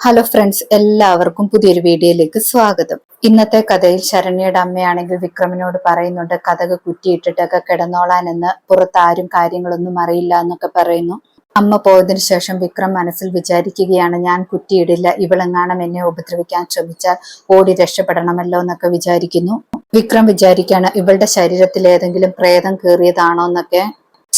Hello friends എല്ലാവർക്കും പുതിയൊരു വീഡിയോയിലേക്ക് സ്വാഗതം. ഇന്നത്തെ കഥയിൽ ശരണ്യയുടെ അമ്മയാണെങ്കിൽ വിക്രമിനോട് പറയുന്നുണ്ട് കഥക് കുറ്റിയിട്ടിട്ടൊക്കെ കിടന്നോളാൻ എന്ന്. പുറത്ത് ആരും കാര്യങ്ങളൊന്നും അറിയില്ല എന്നൊക്കെ പറയുന്നു. അമ്മ പോയതിനു ശേഷം വിക്രം മനസ്സിൽ വിചാരിക്കുകയാണ് ഞാൻ കുറ്റിയിടില്ല ഇവളെങ്ങാണം എന്നെ ഉപദ്രവിക്കാൻ ശ്രമിച്ചാൽ ഓടി രക്ഷപ്പെടണമല്ലോ എന്നൊക്കെ വിചാരിക്കുന്നു. വിക്രം വിചാരിക്കാണ് ഇവളുടെ ശരീരത്തിൽ ഏതെങ്കിലും പ്രേതം കയറിയതാണോ എന്നൊക്കെ.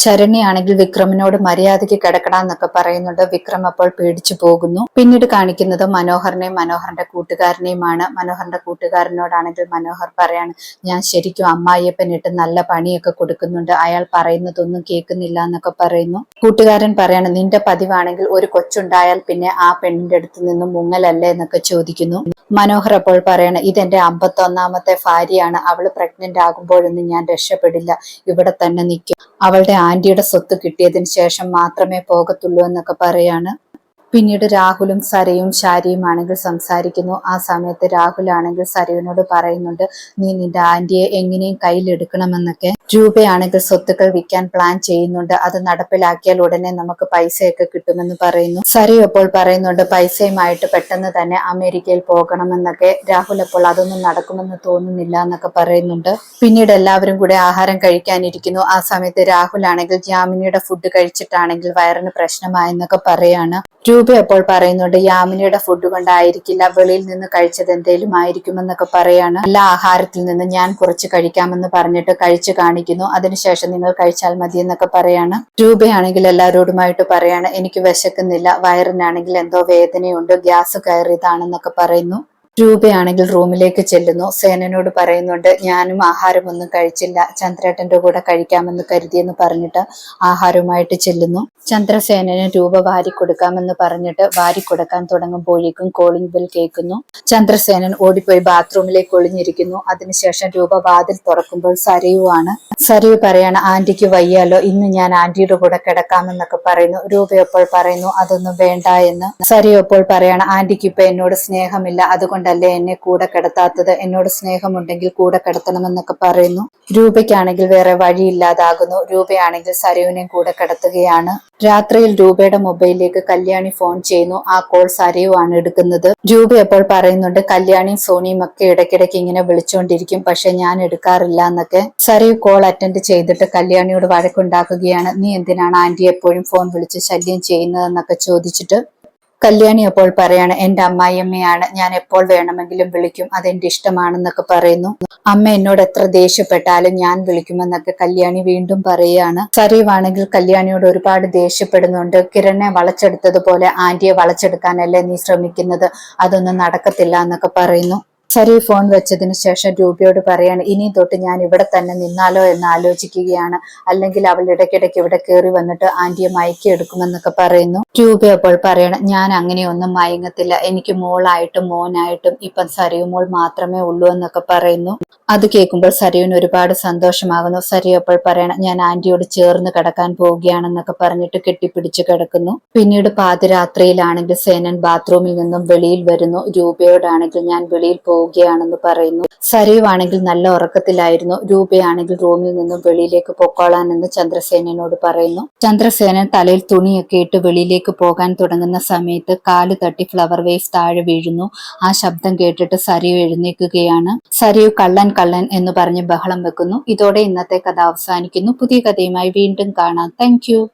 ശരണ്യാണെങ്കിൽ വിക്രമിനോട് മര്യാദയ്ക്ക് കിടക്കണമെന്നൊക്കെ പറയുന്നുണ്ട്. വിക്രം അപ്പോൾ പേടിച്ചു പോകുന്നു. പിന്നീട് കാണിക്കുന്നത് മനോഹറിനെയും മനോഹറിന്റെ കൂട്ടുകാരനെയുമാണ്. മനോഹറിന്റെ കൂട്ടുകാരനോടാണെങ്കിൽ മനോഹർ പറയാണ് ഞാൻ ശരിക്കും അമ്മായിയപ്പനിട്ട് നല്ല പണിയൊക്കെ കൊടുക്കുന്നുണ്ട്. അയാൾ പറയുന്നതൊന്നും കേൾക്കുന്നില്ല എന്നൊക്കെ പറയുന്നു. കൂട്ടുകാരൻ പറയാണ് നിന്റെ പതിവാണെങ്കിൽ ഒരു കൊച്ചുണ്ടായാൽ പിന്നെ ആ പെണ്ണിന്റെ അടുത്ത് നിന്നും മുങ്ങലല്ലേ എന്നൊക്കെ ചോദിക്കുന്നു. മനോഹർ അപ്പോൾ പറയണ ഇതെന്റെ അമ്പത്തൊന്നാമത്തെ ഭാര്യയാണ്. അവൾ പ്രഗ്നന്റ് ആകുമ്പോഴൊന്നും ഞാൻ രക്ഷപ്പെടില്ല. ഇവിടെ തന്നെ നിൽക്കും. അവളുടെ ആന്റിയുടെ സ്വത്ത് കിട്ടിയതിന് ശേഷം മാത്രമേ പോകത്തുള്ളൂ എന്നൊക്കെ പറയാണ്. പിന്നീട് രാഹുലും സരയും ശാരിയും ആണെങ്കിൽ സംസാരിക്കുന്നു. ആ സമയത്ത് രാഹുൽ ആണെങ്കിൽ പറയുന്നുണ്ട് നീ നിന്റെ ആന്റിയെ എങ്ങനെയും കയ്യിലെടുക്കണമെന്നൊക്കെ. രൂപയാണെങ്കിൽ സ്വത്തുക്കൾ വിൽക്കാൻ പ്ലാൻ ചെയ്യുന്നുണ്ട്. അത് നടപ്പിലാക്കിയാൽ ഉടനെ നമുക്ക് പൈസയൊക്കെ കിട്ടുമെന്ന് പറയുന്നു. സരയു അപ്പോൾ പറയുന്നുണ്ട് പൈസയുമായിട്ട് പെട്ടെന്ന് തന്നെ അമേരിക്കയിൽ പോകണമെന്നൊക്കെ. രാഹുൽ അപ്പോൾ അതൊന്നും നടക്കുമെന്ന് തോന്നുന്നില്ല എന്നൊക്കെ പറയുന്നുണ്ട്. പിന്നീട് എല്ലാവരും കൂടെ ആഹാരം കഴിക്കാനിരിക്കുന്നു. ആ സമയത്ത് രാഹുൽ ആണെങ്കിൽ ജാമിനിയുടെ ഫുഡ് കഴിച്ചിട്ടാണെങ്കിൽ വയറിന് പ്രശ്നമായെന്നൊക്കെ പറയാണ്. രൂപ അപ്പോൾ പറയുന്നുണ്ട് യാമിനിയുടെ ഫുഡ് കൊണ്ടായിരിക്കില്ല വെളിയിൽ നിന്ന് കഴിച്ചത് എന്തേലും ആയിരിക്കുമെന്നൊക്കെ പറയാണ്. എല്ലാ ആഹാരത്തിൽ നിന്ന് ഞാൻ കുറച്ച് കഴിക്കാമെന്ന് പറഞ്ഞിട്ട് കഴിച്ചു കാണിക്കുന്നു. അതിനുശേഷം നിങ്ങൾ കഴിച്ചാൽ മതി എന്നൊക്കെ പറയാണ്. രൂപയാണെങ്കിൽ എല്ലാവരോടുമായിട്ട് പറയാണ് എനിക്ക് വിശക്കുന്നില്ല വയറിനാണെങ്കിൽ എന്തോ വേദനയുണ്ട് ഗ്യാസ് കയറിയതാണെന്നൊക്കെ പറയുന്നു. രൂപയാണെങ്കിൽ റൂമിലേക്ക് ചെല്ലുന്നു. സേനനോട് പറയുന്നുണ്ട് ഞാനും ആഹാരമൊന്നും കഴിച്ചില്ല. ചന്ദ്രേട്ടന്റെ കൂടെ കഴിക്കാമെന്ന് കരുതിയെന്ന് പറഞ്ഞിട്ട് ആഹാരവുമായിട്ട് ചെല്ലുന്നു. ചന്ദ്രസേനന് രൂപ വാരി കൊടുക്കാമെന്ന് പറഞ്ഞിട്ട് വാരി കൊടുക്കാൻ തുടങ്ങുമ്പോഴേക്കും കോളിംഗ് ബെൽ കേൾക്കുന്നു. ചന്ദ്രസേനൻ ഓടിപ്പോയി ബാത്റൂമിലേക്ക് ഒളിഞ്ഞിരിക്കുന്നു. അതിനുശേഷം രൂപ വാതിൽ തുറക്കുമ്പോൾ സരയുവാണ് സരയു പറയാണ് ആന്റിക്ക് വയ്യാലോ. ഇന്ന് ഞാൻ ആന്റിയുടെ കൂടെ കിടക്കാമെന്നൊക്കെ പറയുന്നു. രൂപയപ്പോൾ പറയുന്നു അതൊന്നും വേണ്ട എന്ന്. സരയു അപ്പോൾ പറയാണ് ആന്റിക്ക് ഇപ്പൊ എന്നോട് സ്നേഹമില്ല. അതുകൊണ്ടല്ലേ എന്നെ കൂടെ കിടത്താത്തത്? എന്നോട് സ്നേഹമുണ്ടെങ്കിൽ കൂടെ കിടത്തണമെന്നൊക്കെ പറയുന്നു. രൂപയ്ക്കാണെങ്കിൽ വേറെ വഴിയില്ലാതാകുന്നു. രൂപയാണെങ്കിൽ സരയുവിനെയും കൂടെ കിടത്തുകയാണ്. രാത്രിയിൽ രൂപയുടെ മൊബൈലിലേക്ക് കല്യാണി ഫോൺ ചെയ്യുന്നു. ആ കോൾ സരയുവാണ് എടുക്കുന്നത്. രൂപ അപ്പോൾ പറയുന്നുണ്ട്? കല്യാണിയും സോണിയും ഒക്കെ ഇടയ്ക്കിടയ്ക്ക് ഇങ്ങനെ വിളിച്ചുകൊണ്ടിരിക്കും പക്ഷെ ഞാൻ എടുക്കാറില്ല എന്നൊക്കെ. സരയു കോൾ അറ്റൻഡ് ചെയ്തിട്ട് കല്യാണിയോട് വഴക്കുണ്ടാക്കുകയാണ്. നീ എന്തിനാണ് ആന്റി എപ്പോഴും ഫോൺ വിളിച്ച് ശല്യം ചെയ്യുന്നതെന്നൊക്കെ ചോദിച്ചിട്ട് കല്യാണി അപ്പോൾ പറയാണ് എന്റെ അമ്മായിയമ്മയാണ്. ഞാൻ എപ്പോൾ വേണമെങ്കിലും വിളിക്കും. അതെന്റെ ഇഷ്ടമാണെന്നൊക്കെ പറയുന്നു. അമ്മ എന്നോട് എത്ര ദേഷ്യപ്പെട്ടാലും ഞാൻ വിളിക്കുമെന്നൊക്കെ കല്യാണി വീണ്ടും പറയുകയാണ്. സരീവാണെങ്കിൽ കല്യാണിയോട് ഒരുപാട് ദേഷ്യപ്പെടുന്നുണ്ട്. കിരണിനെ വളച്ചെടുത്തതുപോലെ ആന്റിയെ വളച്ചെടുക്കാനല്ലേ നീ ശ്രമിക്കുന്നത്? അതൊന്നും നടക്കത്തില്ല എന്നൊക്കെ പറയുന്നു. സരി ഫോൺ വെച്ചതിന് ശേഷം രൂപയോട് പറയാണ് ഇനി തൊട്ട് ഞാൻ ഇവിടെ തന്നെ നിന്നാലോ എന്ന് ആലോചിക്കുകയാണ്. അല്ലെങ്കിൽ അവൾ ഇടയ്ക്കിടയ്ക്ക് ഇവിടെ കയറി വന്നിട്ട് ആന്റിയെ മയക്കി എടുക്കുമെന്നൊക്കെ പറയുന്നു. രൂപ അപ്പോൾ പറയണം ഞാൻ അങ്ങനെയൊന്നും മയങ്ങത്തില്ല. എനിക്ക് മോളായിട്ടും മോനായിട്ടും ഇപ്പം സരിയു മോൾ മാത്രമേ ഉള്ളൂ എന്നൊക്കെ പറയുന്നു. അത് കേൾക്കുമ്പോൾ സരിയുവിന് ഒരുപാട് സന്തോഷമാകുന്നു. സരിയു അപ്പോൾ പറയണം ഞാൻ ആന്റിയോട് ചേർന്ന് കിടക്കാൻ പോവുകയാണെന്നൊക്കെ പറഞ്ഞിട്ട് കെട്ടിപ്പിടിച്ച് കിടക്കുന്നു. പിന്നീട് പാതിരാത്രിയിലാണെങ്കിൽ സേനൻ ബാത്റൂമിൽ നിന്നും വെളിയിൽ വരുന്നു. രൂപയോടാണെങ്കിൽ ഞാൻ വെളിയിൽ പോവുകയാണെന്ന് പറയുന്നു. സരീവാണെങ്കിൽ നല്ല ഉറക്കത്തിലായിരുന്നു. രൂപയാണെങ്കിൽ റൂമിൽ നിന്നും വെളിയിലേക്ക് പൊക്കോളാനെന്ന് ചന്ദ്രസേനോട് പറയുന്നു. ചന്ദ്രസേനൻ തലയിൽ തുണിയൊക്കെ ഇട്ട് വെളിയിലേക്ക് പോകാൻ തുടങ്ങുന്ന സമയത്ത് കാൽ തട്ടി ഫ്ലവർ വേസ് താഴെ വീഴുന്നു. ആ ശബ്ദം കേട്ടിട്ട് സരീവ് എഴുന്നേൽക്കുകയാണ്. സരീവ് കള്ളൻ കള്ളൻ എന്ന് പറഞ്ഞ് ബഹളം വെക്കുന്നു. ഇതോടെ ഇന്നത്തെ കഥ അവസാനിക്കുന്നു. പുതിയ കഥയുമായി വീണ്ടും കാണാം. താങ്ക്